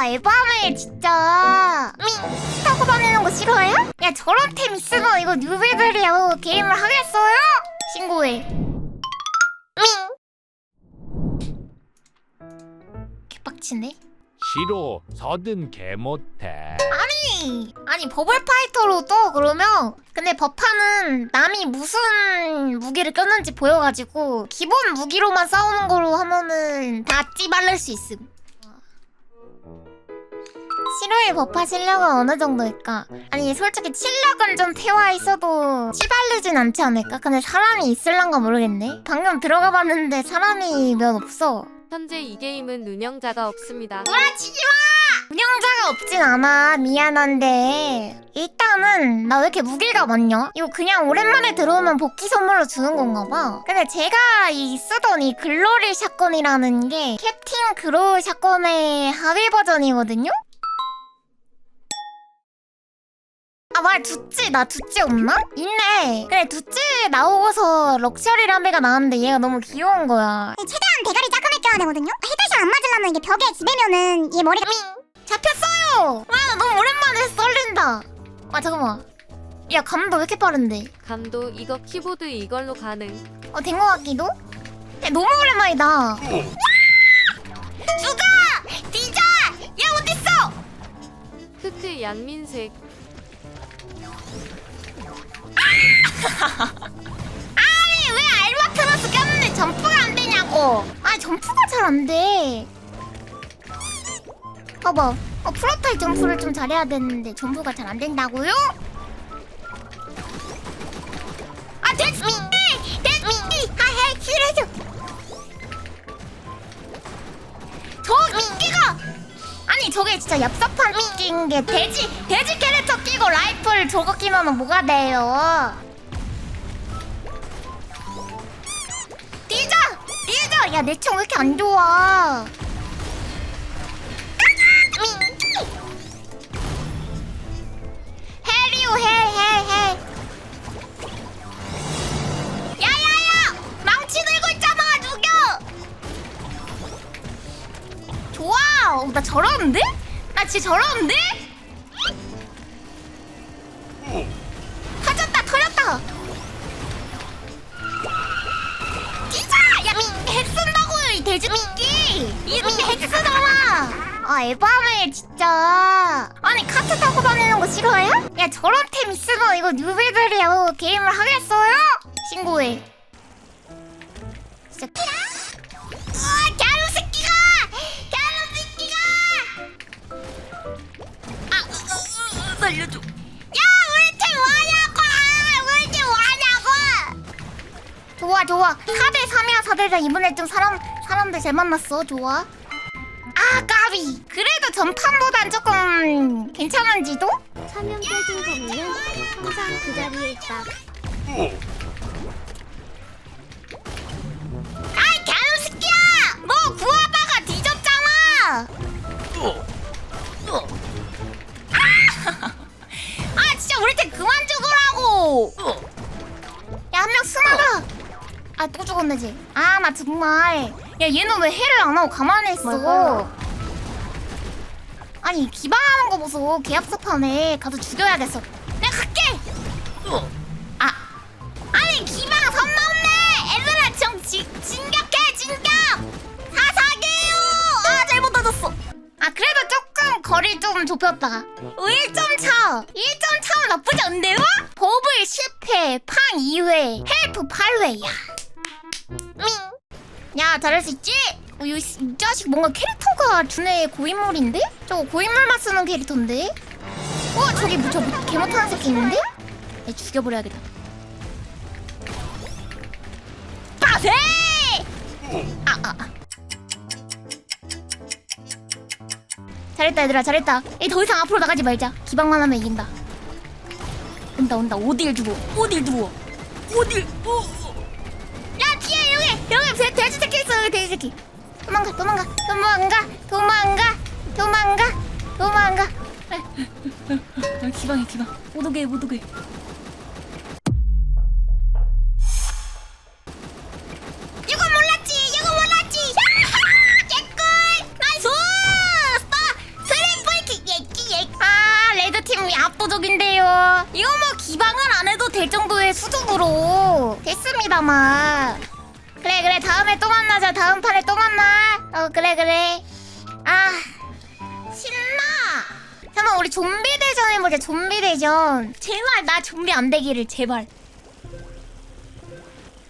아 에바네 진짜 미 타고 다니는 거 싫어해요? 야 저런 템 있으면 이거 뉴비들이야 게임을 하겠어요? 신고해. 미. 개빡치네. 싫어. 서든 개 못해. 아니 아니 버블 파이터로 또 그러면 근데 버파는 남이 무슨 무기를 꼈는지 보여가지고 기본 무기로만 싸우는 거로 하면은 다 찌발릴 수 있음 실화의 버파 실력은 어느 정도일까? 아니 솔직히 실력은 좀 태워 있어도 찌발리진 않지 않을까? 근데 사람이 있을란가 모르겠네 방금 들어가 봤는데 사람이 몇 없어 현재 이 게임은 운영자가 없습니다. 구라치지 마! 운영자가 없진 않아. 미안한데. 일단은, 나 왜 이렇게 무게가 많냐? 이거 그냥 오랜만에 들어오면 복귀 선물로 주는 건가 봐. 근데 제가 이 쓰던 이 글로리 샷건이라는 게 캡틴 그로우 샷건의 하위 버전이거든요? 아, 말 두찌, 나 두찌 없나? 있네. 그래, 두찌 나오고서 럭셔리 라메가 나왔는데 얘가 너무 귀여운 거야. 최대한 대가리 작은 애 껴야 되거든요? 헤드샷 안 맞으려면 이게 벽에 지대면은 얘 머리가 잡혔어요! 와, 너무 오랜만에 썰린다. 아, 잠깐만. 야, 감도 왜 이렇게 빠른데? 감도 이거 키보드 이걸로 가능. 어, 된것 같기도? 야, 너무 오랜만이다. 죽어! 뒤져! 야, 어딨어? 흑트 양민색. 아니, 왜 알바트로스 꼈는데 점프가 안 되냐고. 아, 점프가 잘 안 돼. 봐봐. 어, 프로타입 점프를 좀 잘해야 되는데 점프가 잘 안 된다고요? 아, 됐미! 됐미! 하해, 싫어져! 저 미끼가! 아니, 저게 진짜 얍삽한 미끼인 게 돼지, 돼지 캐 끼고 라이플 저거 끼면 뭐가 돼요? 뛰자! 뛰자! 야, 내 총 왜 이렇게 안 좋아? 해리오 해, 해, 해. 야 야 야! 망치 들고 있잖아, 죽여! 좋아! 어, 나 저러는데? 나 진짜 저러는데? 돼지민기! 이미 핵 쓰잖아! 아, 에바네, 진짜. 아니, 카트 타고 다니는 거 싫어해요? 야, 저런 템 있으면 이거 뉴비들이야. 게임을 하겠어요? 신고해. 진짜. 아! 아. 야, 우리 팀 뭐하냐고! 우리 팀 뭐하냐고! 좋아 좋아 4대 3이야 4대 4 이번에 좀 사람 사람들 잘 만났어. 좋아. 아 까비. 그래도 전판보단 조금 괜찮은지도? 천연 깨진 거는 항상 그 자리에 있다. 아이 개새끼야! 너 구하다가 뒤졌잖아! 아! 아 진짜 우리 팀 그만 죽으라고! 야 한명 스나다 아또 죽었네 쟤아 나 정말 야 얘는 왜 해를 안 하고 가만히 있어? 뭘까요? 아니 기방하는 거 보소. 계약서판에 가서 죽여야겠어. 내가 갈게! 아 아니 기방 선 넘네! 애들아 좀 지, 진격해 진격! 사사게요! 아 잘못 던졌어. 아 그래도 조금 거리 좀 좁혔다. 1점 차 1점 차면 나쁘지 않네요? 버블 10회 팡 2회 헬프 8회야. 밍 야 잘할 수 있지? 어, 이, 이 자식 뭔가 캐릭터가 준의 고인물인데? 저거 고인물만 쓰는 캐릭터인데? 어 저기 뭐, 저개 못하는 새끼 있는데? 내 죽여버려야겠다 빠세! 아, 아, 아. 잘했다 얘들아 잘했다 이더 이상 앞으로 나가지 말자 기방만 하면 이긴다 온다 온다 어딜 두고 어딜 두고 어딜 어, 어. 어, 아 돼지새끼. 도망가 도망가. 도망가 도망가 도망가 도망가. 어, 아, 기방해 기방. 못 오게 못 오게. 아, 이거 뭐 기방을 안 해도 될 정도의 수준으로 됐습니다만. 그래 그래. 다음에 또 만나자. 다음 판에 또 만나. 어 그래 그래. 아 신나. 잠깐 우리 좀비 대전 해보자. 좀비 대전. 제발 나 좀비 안 되기를. 제발.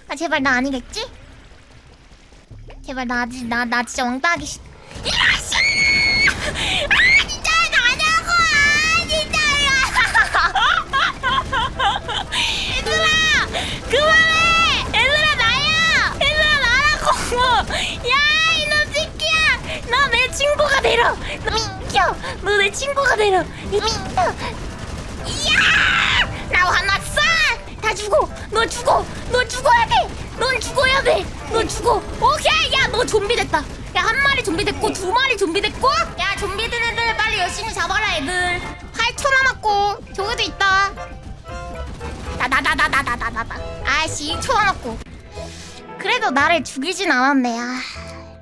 아 제발 나 아니겠지? 제발 나 나, 나 진짜 왕따하기 싫... 아, 아, 그만! 되라 민규! 너내 친구가 되라 민규! 이야! 나 화났어! 다 죽어! 너 죽어! 너 죽어야 돼넌 죽어야 돼너 죽어! 오케이! 야 너 좀비 됐다! 야 한 마리 좀비 됐고 두 마리 좀비 됐고! 야 좀비 된 애들 빨리 열심히 잡아라 애들! 8초 남았고 저기도 있다! 나나나나나나나나 아씨 1초 남았고. 그래도 나를 죽이진 않았네 아.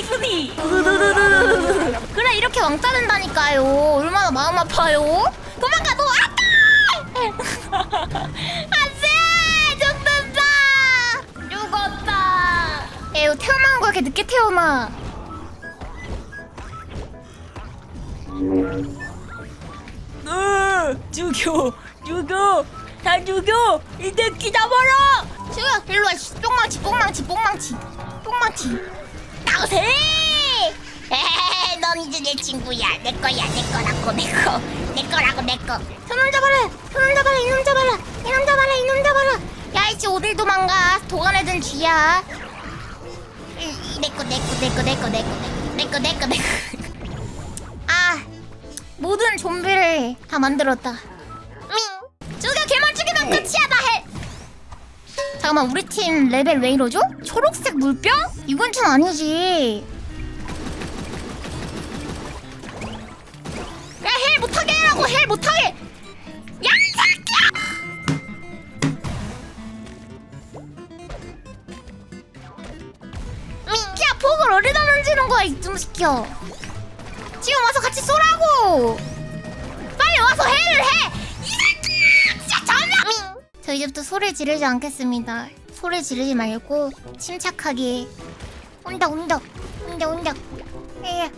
기분이. 그래 이렇게 왕따 된다니까요. 얼마나 마음 아파요. 도망가 너 안돼 안돼! 죽는다! 죽었다! 에휴 태어난 거 이렇게 늦게 태어나. 으, 죽여, 죽여, 다 죽여, 이 새끼 잡아라. 죽여! 일로 와 씨, 뽕망치 뽕망치 뽕망치 뽕망치 나오세! 에헤헤 넌 이제 내 친구야. 내 거야 내 거라고 내 거 내 거라고 내거 손을 잡아라 손을 잡아라 이놈 잡아라. 이놈 잡아라 이놈 잡아라. 야 이씨 어딜 도망가. 도가내든 쥐야. 내거 내 거 내 거 내 거 내 거 내 거 내 거 내 거 아 모든 좀비를 다 만들었다. 밍. 죽여 개만 죽이면 끝이야 잠깐만 우리 팀 레벨 왜 이러죠? 초록색 물병? 이건 좀 아니지. 야 헬 못하게 해라고 헬 못하게! 야이 새끼야! 민키야 폭을 어디다 던지는 거야 이tum시켜 지금 와서 같이 쏘라고! 빨리 와서 헬을 전혀 저 이제부터 소리 지르지 않겠습니다. 소리 지르지 말고 침착하게. 온다 온다 온다 온다. 에야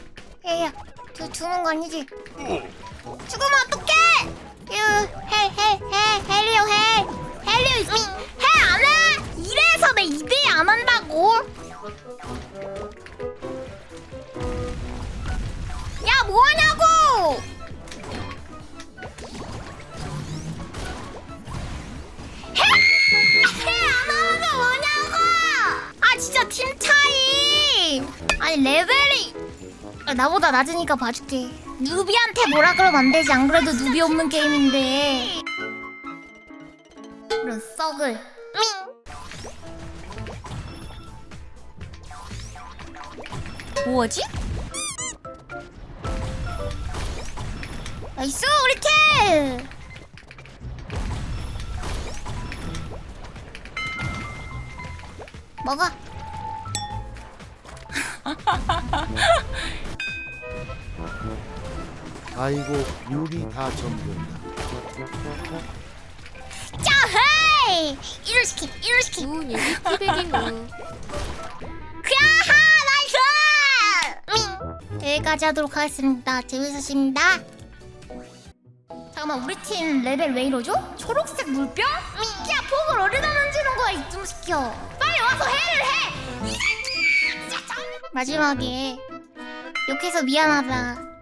에야. 저 죽는 거 아니지? 죽으면 어떡해? 헬헬헬 헬리오 헬 헬리오 헬안 해? 이래서 내 2대 안 한다고 아니 레벨이 아, 나보다 낮으니까 봐줄게. 누비한테 뭐라 그러면 안 되지. 안 그래도 누비 없는 게임인데. 이런 썩을. 밍. 뭐지? 나이스 우리 팀! 먹어. 아이고 유리 다 잠근다. 짜헤이! 이를 시키, 이를 시키. 우 유리 티백인 우. 크야하 나이스! 밍! 여기까지 하도록 하겠습니다. 재밌으십니다. 잠깐만 우리 팀 레벨 왜 이러죠? 초록색 물병? 밍키야 폭을 어디다 던지는 거야 이좀 시켜. 빨리 와서 해를 해. 마지막에 욕해서 미안하다.